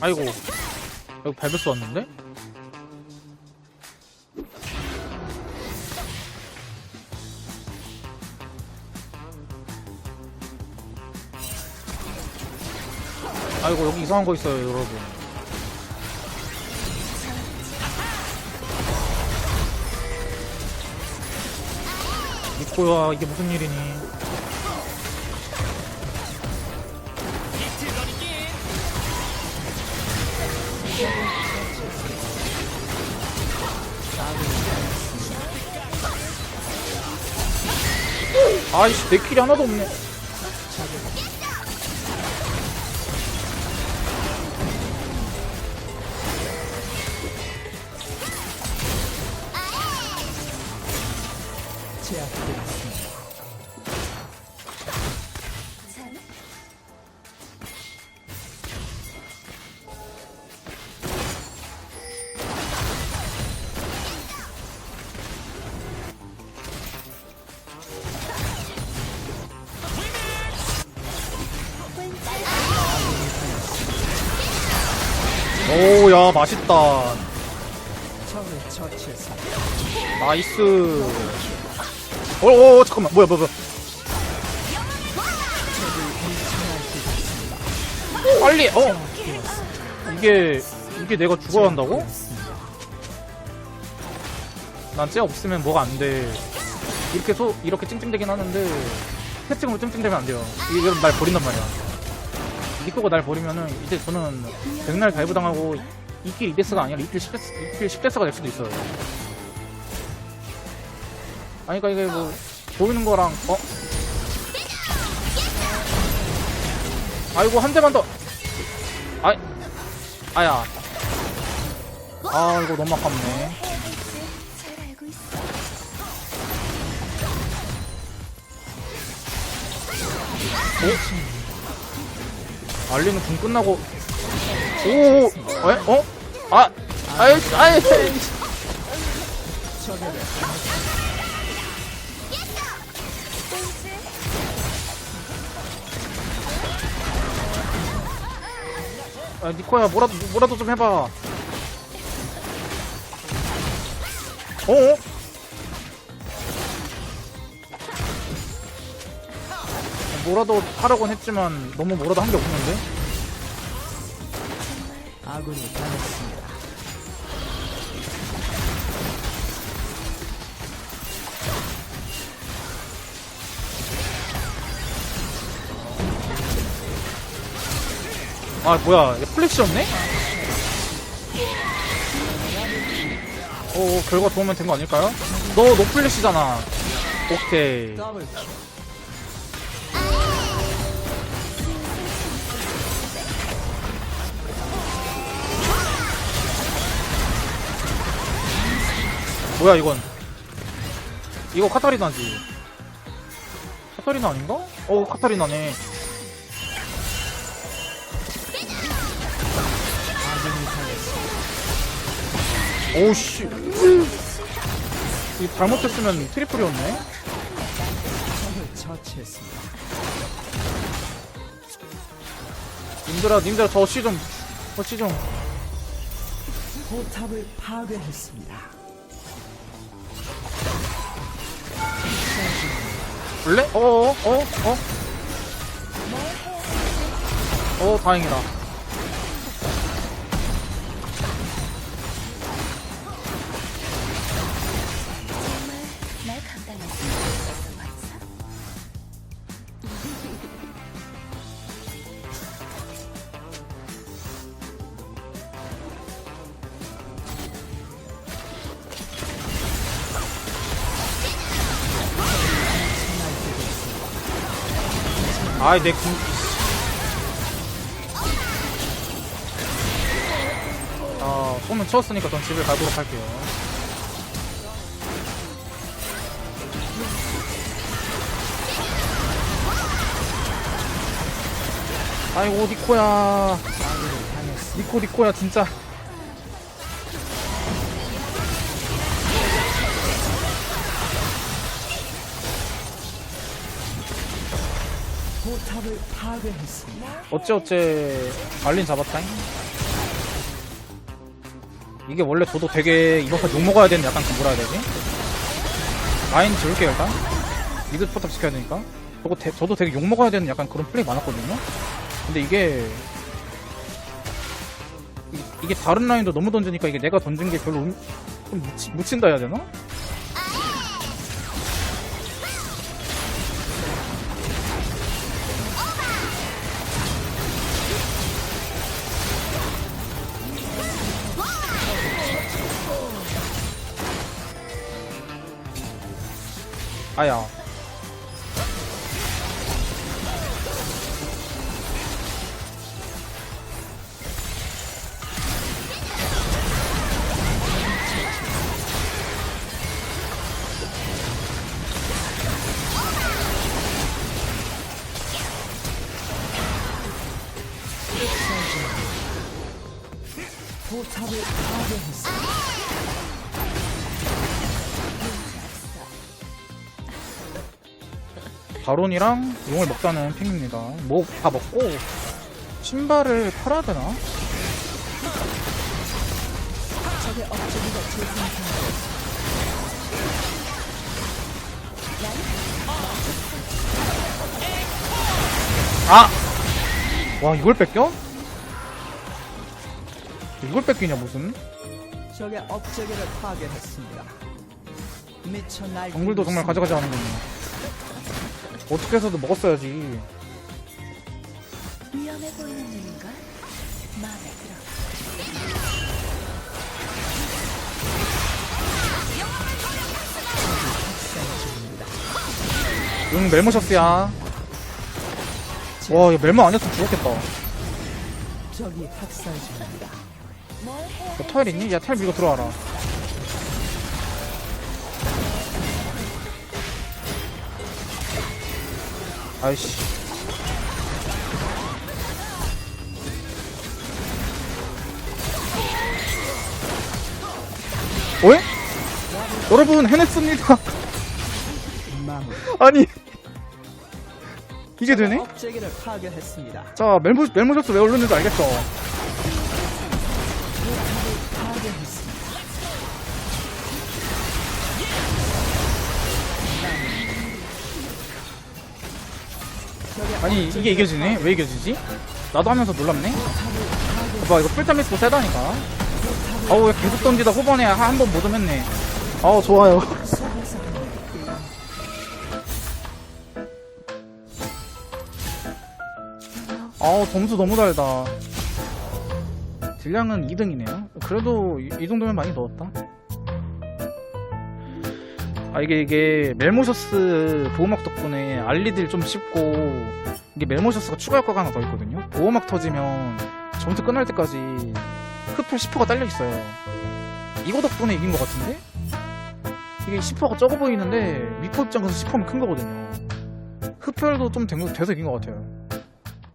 아이고. 여기 밟을 수 왔는데? 아이고 여기 이상한 거 있어요 여러분. 믿고야 이게 무슨 일이니 아이씨 내 킬이 하나도 없네 오야 맛있다. 나이스. 어어 잠깐만. 뭐야 뭐야 뭐야. 빨리 어? 이게 이게 내가 죽어야 한다고? 난쟤 없으면 뭐가 안돼. 이렇게 소 이렇게 찡찡대긴 하는데 채팅으로 찡찡대면 안 돼요. 이건 날 버린단 말이야 니코가 날 버리면은 이제 저는 백날 가이브 당하고 이킬 2데스가 아니라 이킬 10데스, 이킬 10데스가 될 수도 있어요. 아니 그니까 이게 뭐 보이는 거랑 어? 아이고 한 대만 더. 아이 아야. 아 이거 너무 아깝네. 잘 알리는 군 끝나고. 오오 에? 어? 아 아이 아이. 아 니코야 뭐라도 뭐라도 좀 해봐. 어 뭐라도 하려고는 했지만 너무 뭐라도 한 게 없는데? 아군이 당했습니다. 아 뭐야 이거 플렉시 없네? 어 결과 좋으면 된거 아닐까요? 너 노플래시잖아 오케이 더블 킬. 뭐야 이건 이거 카타리나지 카타리나 아닌가? 어 카타리나네. 오우씨 이거 잘못했으면 트리플이었네. 님들아 님들아 저씨좀 저씨 좀 포탑을 파괴했습니다. 볼래? 어어 어 어? 어? 어 다행이다 아이 내 궁... 아 쏘면 치웠으니까 전 집을 가도록 할게요. 아이고 니코야. 당했습니다. 니코 니코야 진짜 포탑을 파괴했습니다. 어째 어째 알린 잡았다잉 이게 원래 저도 되게 이번 판 욕 먹어야 되는 약간 그 뭐라 해야 되지? 라인 지울게 요 일단 미드 포탑 시켜야 되니까 저거 대- 저도 되게 욕 먹어야 되는 약간 그런 플레이 많았거든요 근데 이게 이- 이게 다른 라인도 너무 던지니까 이게 내가 던진 게 별로 음- 좀 묻히, 묻힌다 해야 되나? 아야 포탑을 파괴했습니다. 바론이랑 용을 먹자는 핑입니다. 뭐 다 먹고 신발을 팔아야 되나? 아! 와 이걸 뺏겨? 이걸 뺏기냐 무슨? 적의 업적이를 파괴했습니다. 미쳐 날. 정글도 정말 가져가지 않은군요. 어떻게 해서도 먹었어야지. 위험해 보이는 눈인가? 마음에 들어. 응 멜모셔스야. 와 이거 멜모 아니었으면 죽었겠다. 적이 학살 중입니다. 너 타일 있니? 야 타일 밀고 들어와라. 아이씨. 왜? 여러분 해냈습니다. 아니 이게 되네? 파괴했습니다. 자 멜모 멜모셔스 왜 올렸는지 알겠어. 아니 이게 이겨지네? 왜 이겨지지? 나도 하면서 놀랍네? 봐봐 이거 풀타미스도 세다니까 아우 왜 계속 던지다 후반에 한 번 못 오했네 아우 좋아요 아우 점수 너무 달다 딜량은 2등이네요 그래도 이, 이 정도면 많이 넣었다 아 이게 이게 멜모셔스 보호막 덕분에 알리딜 좀 쉽고 이게 멜모셔스가 추가 효과가 하나 더 있거든요. 보호막 터지면 전투 끝날 때까지 흡혈 10%가 딸려있어요. 이거 덕분에 이긴 것 같은데? 이게 10%가 적어 보이는데 미포 입장에서 10%면 큰 거거든요. 흡혈도 좀된 거- 돼서 이긴 것 같아요